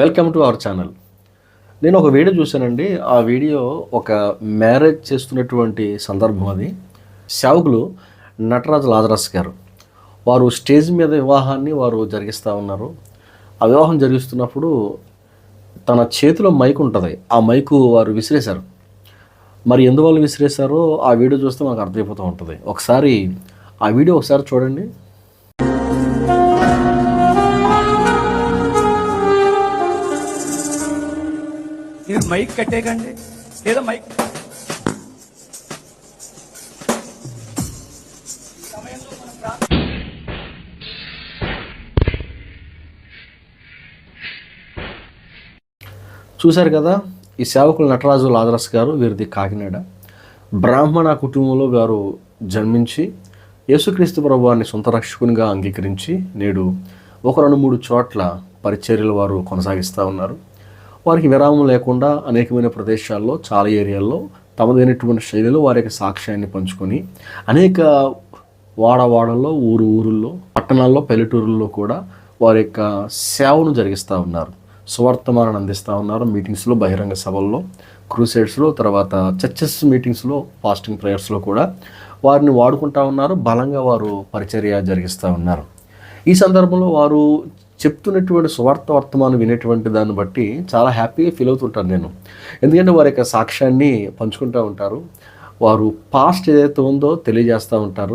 Welcome to our channel నేను ఒక video చూశానండి. ఆ వీడియో ఒక మ్యారేజ్ చేస్తున్నటువంటి సందర్భం అది. సేవకులు నటరాజు లాజరస్ గారు. వారు స్టేజ్ మీద వివాహాన్ని వారు జరిగిస్తూ ఉన్నారు. ఆ వివాహం జరిగిస్తున్నప్పుడు తన చేతిలో మైక్ ఉంటుంది. ఆ మైకు వారు విసిరేశారు. మరి ఎందువల్ల విసిరేశారో ఆ వీడియో చూస్తే మనకు అర్థమైపోతూ ఉంటుంది. ఒకసారి ఆ వీడియో ఒకసారి చూడండి. మీరు మైక్ కట్టేయకండి. లేదా మైక్. చూశారు కదా ఈ సేవకులు నటరాజు లాదరస్ గారు వీరిది కాకినాడ. బ్రాహ్మణ కుటుంబంలో గారు జన్మించి యేసుక్రీస్తు ప్రభువాన్ని సొంత రక్షకునిగా అంగీకరించి నేడు ఒక రెండు మూడు చోట్ల పరిచర్యలు వారు కొనసాగిస్తూ ఉన్నారు. వారికి విరామం లేకుండా అనేకమైన ప్రదేశాల్లో చాలా ఏరియాల్లో తమదైనటువంటి శైలిలో వారి యొక్క సాక్ష్యాన్ని పంచుకొని అనేక వాడవాడల్లో ఊరు ఊరుల్లో పట్టణాల్లో పల్లెటూరుల్లో కూడా వారి యొక్క సేవను జరిగిస్తూ ఉన్నారు. సువర్తమానాన్ని అందిస్తూ ఉన్నారు మీటింగ్స్లో బహిరంగ సభల్లో క్రూసైడ్స్లో తర్వాత చర్చెస్ మీటింగ్స్లో ఫాస్టింగ్ ప్రేయర్స్లో కూడా వారిని వాడుకుంటా ఉన్నారు. బలంగా వారు పరిచర్య జరిగిస్తూ ఉన్నారు. ఈ సందర్భంలో వారు చెప్తున్నటువంటి సువార్త వర్తమానం వినేటువంటి దాన్ని బట్టి చాలా హ్యాపీగా ఫీల్ అవుతుంటాను నేను. ఎందుకంటే వారి యొక్క సాక్ష్యాన్ని పంచుకుంటూ ఉంటారు. వారు పాస్ట్ ఏదైతే ఉందో తెలియజేస్తూ ఉంటారు.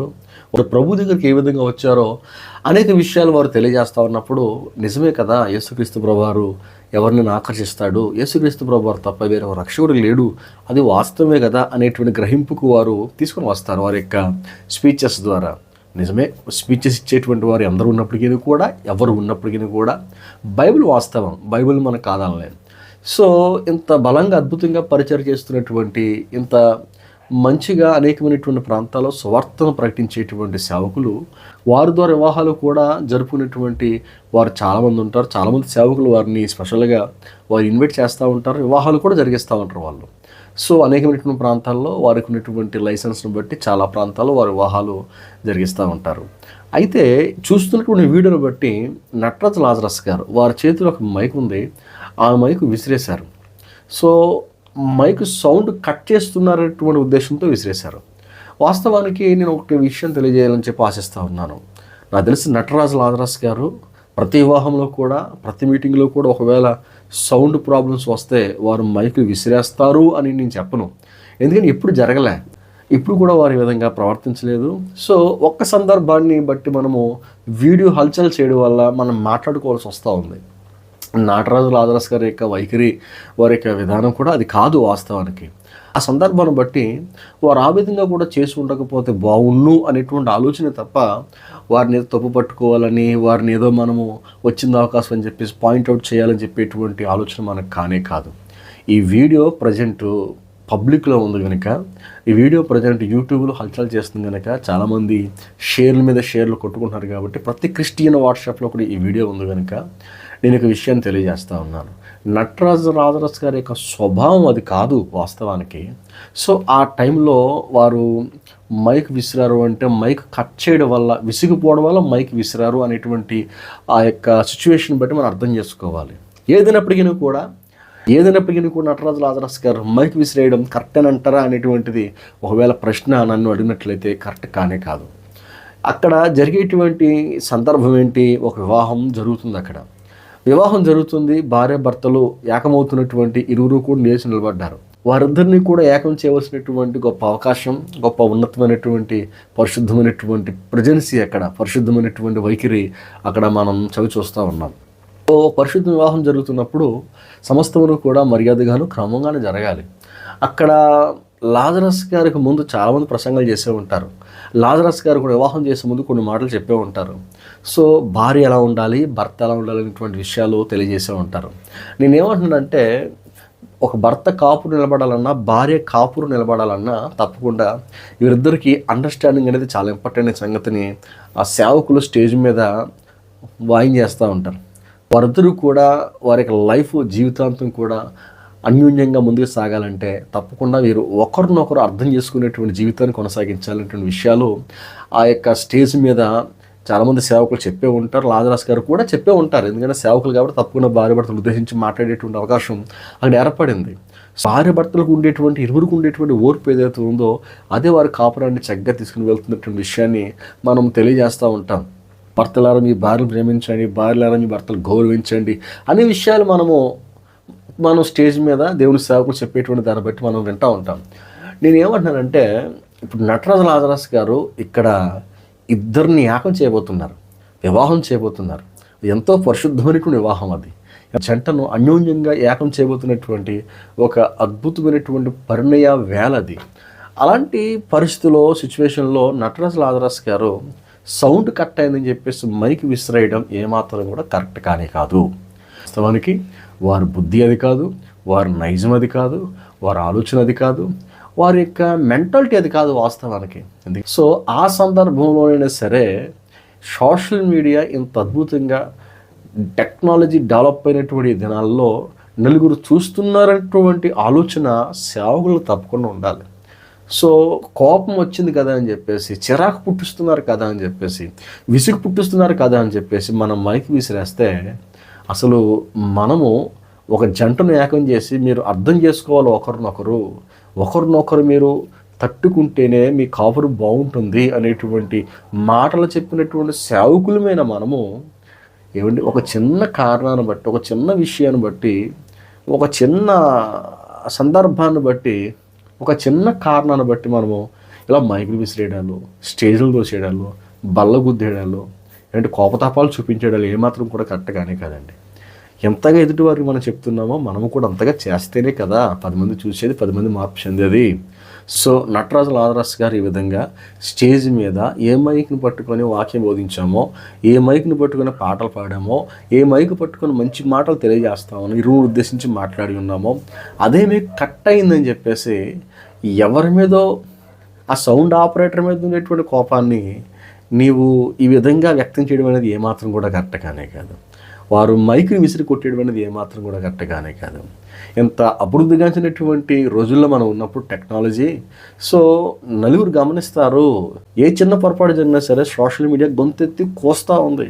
వారు ప్రభు దగ్గరికి ఏ విధంగా వచ్చారో అనేక విషయాలు వారు తెలియజేస్తూ ఉన్నప్పుడు నిజమే కదా యేసుక్రీస్తు ప్రభువారు ఎవరిని ఆకర్షిస్తాడు? యేసుక్రీస్తు ప్రభువారు తప్ప వేరే రక్షకుడు లేడు. అది వాస్తవమే కదా అనేటువంటి గ్రహింపుకు వారు తీసుకొని వస్తారు వారి యొక్క స్పీచెస్ ద్వారా. నిజమే స్పీచెస్ ఇచ్చేటువంటి వారు అందరూ ఉన్నప్పటికీ కూడా ఎవరు ఉన్నప్పటికీ కూడా బైబిల్ వాస్తవం బైబిల్ మనకు కాదనలేదు సో ఇంత బలంగా అద్భుతంగా పరిచయం చేస్తున్నటువంటి ఇంత మంచిగా అనేకమైనటువంటి ప్రాంతాల్లో సువార్తను ప్రకటించేటువంటి సేవకులు వారి ద్వారా వివాహాలు కూడా జరుపుకునేటువంటి వారు చాలామంది ఉంటారు. చాలామంది సేవకులు వారిని స్పెషల్గా వారు ఇన్వైట్ చేస్తూ ఉంటారు. వివాహాలు కూడా జరిగిస్తూ ఉంటారు వాళ్ళు. సో అనేకమైనటువంటి ప్రాంతాల్లో వారికి ఉన్నటువంటి లైసెన్స్ను బట్టి చాలా ప్రాంతాల్లో వారి వివాహాలు జరిగిస్తూ ఉంటారు. అయితే చూస్తున్నటువంటి వీడియోని బట్టి నటరాజ్ లాజరస్ గారు వారి చేతిలో ఒక మైక్ ఉంది. ఆ మైక్ విసిరేశారు. సో మైక్ సౌండ్ కట్ చేస్తున్నారనేటువంటి ఉద్దేశంతో విసిరేశారు. వాస్తవానికి నేను ఒక విషయం తెలియజేయాలని చెప్పి ఆశిస్తూ ఉన్నాను. నాకు తెలిసి నటరాజ్ లాజరస్ గారు ప్రతి వివాహంలో కూడా ప్రతి మీటింగ్లో కూడా ఒకవేళ సౌండ్ ప్రాబ్లమ్స్ వస్తే వారు మైక్ విసిరేస్తారు అని నేను చెప్పను. ఎందుకని ఎప్పుడు జరగలే. ఇప్పుడు కూడా వారి విధంగా ప్రవర్తించలేదు. సో ఒక్క సందర్భాన్ని బట్టి మనము వీడియో హల్చల్ చేయడం వల్ల మనం మాట్లాడుకోవాల్సి వస్తూ ఉంది. నాటరాజు లాదరస్ గారి యొక్క వైఖరి వారి యొక్క విధానం కూడా అది కాదు వాస్తవానికి. ఆ సందర్భాన్ని బట్టి వారు ఆ విధంగా కూడా చేసి ఉండకపోతే బాగుండు అనేటువంటి ఆలోచన తప్ప వారిని ఏదో తప్పు పట్టుకోవాలని వారిని ఏదో మనము వచ్చింది అవకాశం అని చెప్పేసి పాయింట్అవుట్ చేయాలని చెప్పేటువంటి ఆలోచన మనకు కానే కాదు. ఈ వీడియో ప్రజెంట్ పబ్లిక్లో ఉంది కనుక ఈ వీడియో ప్రజెంట్ యూట్యూబ్లో హల్చల్ చేస్తుంది కనుక చాలామంది షేర్ల మీద షేర్లు కొట్టుకుంటున్నారు కాబట్టి ప్రతి క్రిస్టియన్ వాట్సాప్లో కూడా ఈ వీడియో ఉంది కనుక నేను ఒక విషయాన్ని తెలియజేస్తూ ఉన్నాను. నటరాజు రాజరస్ గారి యొక్క స్వభావం అది కాదు వాస్తవానికి. సో ఆ టైంలో వారు మైక్ విసిరారు అంటే మైక్ కట్ చేయడం వల్ల విసిగిపోవడం వల్ల మైక్ విసిరారు అనేటువంటి ఆ యొక్క సిచ్యువేషన్ బట్టి మనం అర్థం చేసుకోవాలి. ఏదైనప్పటికీ కూడా ఏదైనప్పటికీ కూడా నటరాజు లాజరస్ గారు మైక్ విసిరేయడం కరెక్ట్ అని అంటారా అనేటువంటిది ఒకవేళ ప్రశ్న నన్ను అడిగినట్లయితే కరెక్ట్ కానే కాదు. అక్కడ జరిగేటువంటి సందర్భం ఏంటి? ఒక వివాహం జరుగుతుంది అక్కడ. వివాహం జరుగుతుంది భార్య భర్తలు ఏకమవుతున్నటువంటి ఇరువురు కూడా నిలిచి నిలబడ్డారు. వారిద్దరిని కూడా ఏకం చేయవలసినటువంటి గొప్ప అవకాశం గొప్ప ఉన్నతమైనటువంటి పరిశుద్ధమైనటువంటి ప్రజెన్సీ అక్కడ పరిశుద్ధమైనటువంటి వైఖరి అక్కడ మనం చవి చూస్తూ ఉన్నాం. ఓ పరిశుద్ధ వివాహం జరుగుతున్నప్పుడు సమస్తమును కూడా మర్యాదగాను క్రమంగానే జరగాలి. అక్కడ లాజరస్ గారికి ముందు చాలామంది ప్రసంగాలు చేసే ఉంటారు. లాజరస్ గారు కూడా వివాహం చేసే ముందు కొన్ని మాటలు చెప్పే ఉంటారు. సో భార్య ఎలా ఉండాలి భర్త ఎలా ఉండాలి అనేటువంటి విషయాలు తెలియజేసే ఉంటారు. నేనేమంటున్నానంటే ఒక భర్త కాపురు నిలబడాలన్నా భార్య కాపురు నిలబడాలన్నా తప్పకుండా వీరిద్దరికి అండర్స్టాండింగ్ అనేది చాలా ఇంపార్టెంట్ సంగతిని ఆ సేవకులు స్టేజ్ మీద వాయిన్ చేస్తూ ఉంటారు. వారిద్దరూ కూడా వారి యొక్క లైఫ్ జీవితాంతం కూడా అన్యోన్యంగా ముందుకు సాగాలంటే తప్పకుండా వీరు ఒకరినొకరు అర్థం చేసుకునేటువంటి జీవితాన్ని కొనసాగించాలనేటువంటి విషయాలు ఆ యొక్క స్టేజ్ మీద చాలామంది సేవకులు చెప్పే ఉంటారు లాజరాస్ గారు కూడా చెప్పే ఉంటారు. ఎందుకంటే సేవకులు కాబట్టి తప్పకుండా భార్య భర్తలు ఉద్దేశించి మాట్లాడేటువంటి అవకాశం అక్కడ ఏర్పడింది. భార్య భర్తలకు ఉండేటువంటి ఇరువురికి ఉండేటువంటి ఓర్పు ఏదైతే ఉందో అదే వారి కాపురాన్ని చక్కగా తీసుకుని వెళ్తున్నటువంటి విషయాన్ని మనం తెలియజేస్తూ ఉంటాం. భర్తలారా మీ భార్యను ప్రేమించండి భార్యలారా మీ భర్తలు గౌరవించండి అనే విషయాలు మనము మనం స్టేజ్ మీద దేవుని సేవకులు చెప్పేటువంటి దాన్ని బట్టి మనం వింటూ ఉంటాం. నేను ఏమంటున్నానంటే ఇప్పుడు నటరాజు లాజరాస్ గారు ఇక్కడ ఇద్దరిని యాకం చేయబోతున్నారు వివాహం చేయబోతున్నారు. ఎంతో పరిశుద్ధమైనటువంటి వివాహం అది. జంటను అన్యోన్యంగా ఏకం చేయబోతున్నటువంటి ఒక అద్భుతమైనటువంటి పరిణయ వేల అది. అలాంటి పరిస్థితిలో సిచ్యువేషన్లో నటరాజు లాదరాస్ గారు సౌండ్ కట్ అయిందని చెప్పేసి మైకి విసిరేయడం ఏమాత్రం కూడా కరెక్ట్ కానే కాదు. వాస్తవానికి వారి బుద్ధి అది కాదు వారి నైజం అది కాదు వారి ఆలోచన అది కాదు వారి యొక్క మెంటాలిటీ అది కాదు వాస్తవానికి. సో ఆ సందర్భంలోనైనా సరే సోషల్ మీడియా ఇంత అద్భుతంగా టెక్నాలజీ డెవలప్ అయినటువంటి దినాల్లో నలుగురు చూస్తున్నారన్నటువంటి ఆలోచన సేవకులు తప్పకుండా ఉండాలి. సో కోపం వచ్చింది కదా అని చెప్పేసి చిరాకు పుట్టిస్తున్నారు కదా అని చెప్పేసి విసుగు పుట్టిస్తున్నారు కదా అని చెప్పేసి మనం మైక్ విసిరేస్తే అసలు మనము ఒక జంటను ఏకం చేసి మీరు అర్థం చేసుకోవాలి ఒకరినొకరు. ఒకరినొకరు మీరు తట్టుకుంటేనే మీ కాపురు బాగుంటుంది అనేటువంటి మాటలు చెప్పినటువంటి సేవకులమైన మనము ఏమండి ఒక చిన్న కారణాన్ని బట్టి ఒక చిన్న విషయాన్ని బట్టి ఒక చిన్న సందర్భాన్ని బట్టి ఒక చిన్న కారణాన్ని బట్టి మనము ఇలా మైకులు విసిరేయడాలు స్టేజ్లు దోసేయడాలు బల్ల గుద్దేయడాలు అంటే కోపతాపాలు చూపించడాలు ఏమాత్రం కూడా కరెక్ట్ కానీ కాదండి. ఎంతగా ఎదుటివారికి మనం చెప్తున్నామో మనము కూడా అంతగా చేస్తేనే కదా పది మంది చూసేది పది మంది మార్పు చెందేది. సో నటరాజు లాదరాస్ గారు ఈ విధంగా స్టేజ్ మీద ఏ మైక్ని పట్టుకొని వాక్యం బోధించామో ఏ మైక్ని పట్టుకొని పాటలు పాడామో ఏ మైక్ పట్టుకొని మంచి మాటలు తెలియజేస్తామో ఇరువురు ఉద్దేశించి మాట్లాడి ఉన్నామో అదే మీకు కట్ అయిందని చెప్పేసి ఎవరి మీదో ఆ సౌండ్ ఆపరేటర్ మీద ఉండేటువంటి కోపాన్ని నీవు ఈ విధంగా వ్యక్తం చేయడం అనేది ఏమాత్రం కూడా కరెక్ట్ కానే కాదు. వారు మైక్ని విసిరి కొట్టేటువంటిది ఏమాత్రం కూడా కరెక్ట్గానే కాదు. ఎంత అభివృద్ధిగాంచినటువంటి రోజుల్లో మనం ఉన్నప్పుడు టెక్నాలజీ. సో నలుగురు గమనిస్తారు ఏ చిన్న పొరపాటు జరిగినా సరే సోషల్ మీడియా గొంతెత్తి కోస్తూ ఉంది.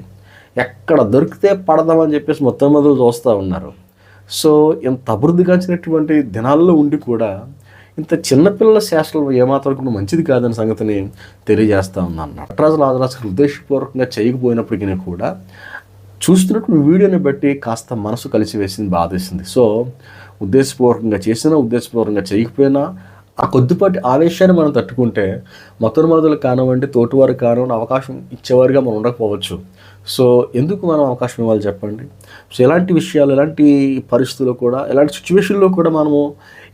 ఎక్కడ దొరికితే పడదామని చెప్పేసి మొత్తం మొదలు చూస్తూ ఉన్నారు. సో ఇంత అభివృద్ధిగాంచినటువంటి దినాల్లో ఉండి కూడా ఇంత చిన్నపిల్లల శాస్త్రం ఏమాత్రం కూడా మంచిది కాదనే సంగతిని తెలియజేస్తా ఉన్నాను నటరాజు రాజరాజు ఉద్దేశపూర్వకంగా చేయకపోయినప్పటికీ కూడా చూస్తున్నటువంటి వీడియోని బట్టి కాస్త మనసు కలిసి వేసింది బాధేసింది. సో ఉద్దేశపూర్వకంగా చేసినా ఉద్దేశపూర్వకంగా చేయకపోయినా ఆ కొద్దిపాటి ఆవేశాన్ని మనం తట్టుకుంటే మొత్తం కానివ్వండి తోటివారు కానివ్వండి అవకాశం ఇచ్చేవారుగా మనం ఉండకపోవచ్చు. సో ఎందుకు మనం అవకాశం ఇవ్వాలి చెప్పండి? సో ఎలాంటి విషయాలు ఎలాంటి పరిస్థితుల్లో కూడా ఎలాంటి సిచ్యువేషన్లో కూడా మనము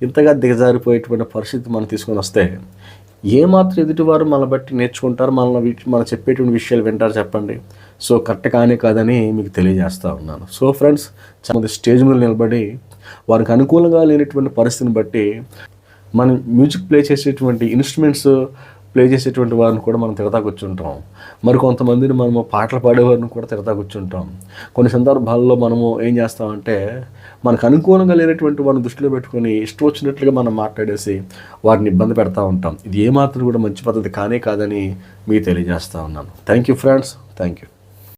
ఇంతగా దిగజారిపోయేటువంటి పరిస్థితి మనం తీసుకొని వస్తే ఏమాత్రం ఎదుటివారు మన బట్టి నేర్చుకుంటారు మన వీటి మనం చెప్పేటువంటి విషయాలు వింటారు చెప్పండి. సో కరెక్ట్ కానే కాదని మీకు తెలియజేస్తూ ఉన్నాను. సో ఫ్రెండ్స్ చాలామంది స్టేజ్ మీద నిలబడి వారికి అనుకూలంగా లేనటువంటి పరిస్థితిని బట్టి మనం మ్యూజిక్ ప్లే చేసేటువంటి ఇన్స్ట్రుమెంట్స్ ప్లే చేసేటువంటి వారిని కూడా మనం తిడతా కూర్చుంటాం. మరి కొంతమందిని మనము పాటలు పాడేవారిని కూడా తిడతా కూర్చుంటాం. కొన్ని సందర్భాల్లో మనము ఏం చేస్తామంటే మనకు అనుకూలంగా లేనటువంటి వారిని దృష్టిలో పెట్టుకొని ఇష్టం వచ్చినట్లుగా మనం మాట్లాడేసి వారిని ఇబ్బంది పెడతా ఉంటాం. ఇది ఏమాత్రం కూడా మంచి పద్ధతి కానే కాదని మీకు తెలియజేస్తా ఉన్నాను. Thank you friends thank you